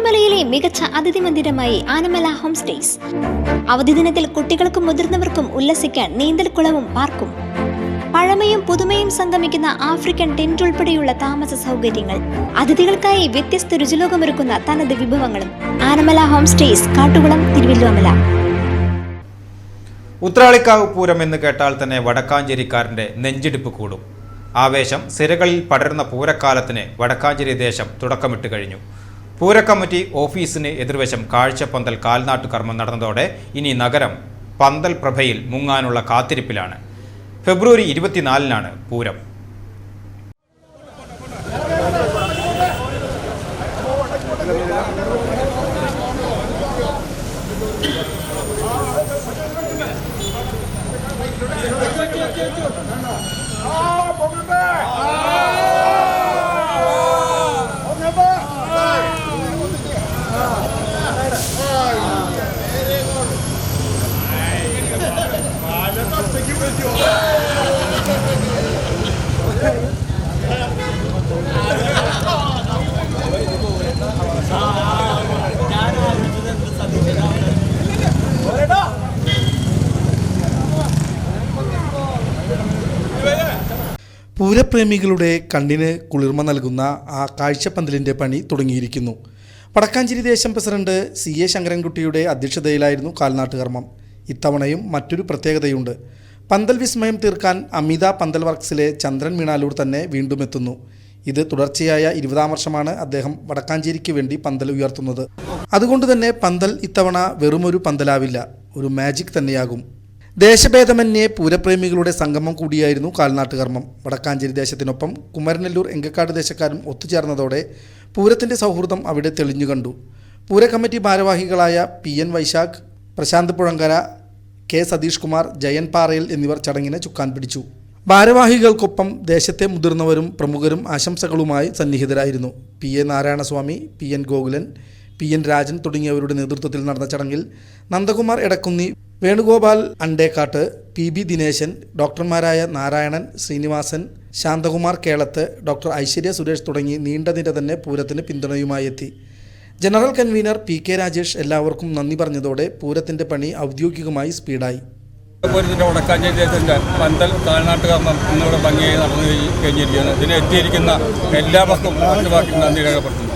തിരുവല്ലോമലയിലെ മികച്ച അതിഥി മന്ദിരമായി Anamala home stays. അവധി ദിനത്തിൽ കുട്ടികൾക്കും മുതിർന്നവർക്കും ഉല്ലസിക്കാൻ നീന്തൽക്കുളവും പാർക്കും. പഴമയും പുതുമയും സംഗമിക്കുന്ന ആഫ്രിക്കൻ ടെന്റ് ഉൾപ്പെടെയുള്ള താമസ സൗകര്യങ്ങൾ അതിഥികൾക്കായി വ്യത്യസ്ത രുചിലോകമൊരുക്കുന്ന തനത് വിഭവങ്ങളും. Anamala home stays Kattukulam Thiruvilwamala. Uthralikkavu Pooram എന്ന് കേട്ടാൽ തന്നെ വടക്കാഞ്ചേരിക്കാരന്റെ നെഞ്ചിടിപ്പ് കൂടും. ആവേശം സിരകളിൽ പടരുന്ന പൂരക്കാലത്തിന് വടക്കാഞ്ചേരി ദേശം തുടക്കമിട്ട് കഴിഞ്ഞു. പൂരക്കമ്മിറ്റി ഓഫീസിന് എതിർവശം കാഴ്ചപ്പന്തൽ കാൽനാട്ടു കർമ്മം നടന്നതോടെ ഇനി നഗരം പന്തൽ പ്രഭയിൽ മുങ്ങാനുള്ള കാത്തിരിപ്പിലാണ്. ഫെബ്രുവരി ഇരുപത്തിനാലിനാണ് പൂരം. പൂരപ്രേമികളുടെ കണ്ണിന് കുളിർമ നൽകുന്ന ആ കാഴ്ചപ്പന്തലിന്റെ പണി തുടങ്ങിയിരിക്കുന്നു. വടക്കാഞ്ചേരി ദേശം പ്രസിഡന്റ് സി എ ശങ്കരൻകുട്ടിയുടെ അധ്യക്ഷതയിലായിരുന്നു കാൽനാട്ടുകർമ്മം. ഇത്തവണയും മറ്റൊരു പ്രത്യേകതയുണ്ട്. പന്തൽ വിസ്മയം തീർക്കാൻ അമിത പന്തൽ വർക്ക്സിലെ ചന്ദ്രൻ മീണാലൂർ തന്നെ വീണ്ടും എത്തുന്നു. ഇത് തുടർച്ചയായ ഇരുപതാം വർഷമാണ് അദ്ദേഹം വടക്കാഞ്ചേരിക്ക് വേണ്ടി പന്തൽ ഉയർത്തുന്നത്. അതുകൊണ്ട് തന്നെ പന്തൽ ഇത്തവണ വെറുമൊരു പന്തലാവില്ല ഒരു മാജിക് തന്നെയാകും. ദേശഭേദമന്യേ പൂരപ്രേമികളുടെ സംഗമം കൂടിയായിരുന്നു കാൽനാട്ടുകർമ്മം. വടക്കാഞ്ചേരി ദേശത്തിനൊപ്പം കുമരനെല്ലൂർ എങ്കക്കാട് ദേശക്കാരും ഒത്തുചേർന്നതോടെ പൂരത്തിന്റെ സൗഹൃദം അവിടെ തെളിഞ്ഞു കണ്ടു. പൂര കമ്മിറ്റി ഭാരവാഹികളായ P N Vaishakh Prashanth Puzhankara K Satheesh Kumar Jayan Parayil എന്നിവർ ചടങ്ങിനെ ചുക്കാൻ പിടിച്ചു. ഭാരവാഹികൾക്കൊപ്പം ദേശത്തെ മുതിർന്നവരും പ്രമുഖരും ആശംസകളുമായി സന്നിഹിതരായിരുന്നു. P A Narayanaswamy P N Gokulan P N Rajan തുടങ്ങിയവരുടെ നേതൃത്വത്തിൽ നടന്ന ചടങ്ങിൽ നന്ദകുമാർ എടക്കുന്നി വേണുഗോപാൽ അണ്ടേക്കാട്ട് പി ബി ദിനേശൻ ഡോക്ടർമാരായ നാരായണൻ ശ്രീനിവാസൻ ശാന്തകുമാർ കേളത്ത് ഡോക്ടർ ഐശ്വര്യ സുരേഷ് തുടങ്ങി നീണ്ട നിര തന്നെ പൂരത്തിന് പിന്തുണയുമായി എത്തി. General convener P K Rajesh എല്ലാവർക്കും നന്ദി പറഞ്ഞതോടെ പൂരത്തിന്റെ പണി ഔദ്യോഗികമായി സ്പീഡായി. പൂരത്തിന്റെ വടക്കാഞ്ചേരി ദേശത്തിന്റെ പന്തൽ താഴ്നാട്ട് കർമ്മം ഇന്നിവിടെ ഭംഗിയായി നടന്നു കഴിഞ്ഞ് കഴിഞ്ഞിരിക്കുകയാണ്. ഇതിന് എത്തിയിരിക്കുന്ന എല്ലാവർക്കും ഒറ്റവാക്കി നന്ദി രേഖപ്പെടുത്തുന്നു.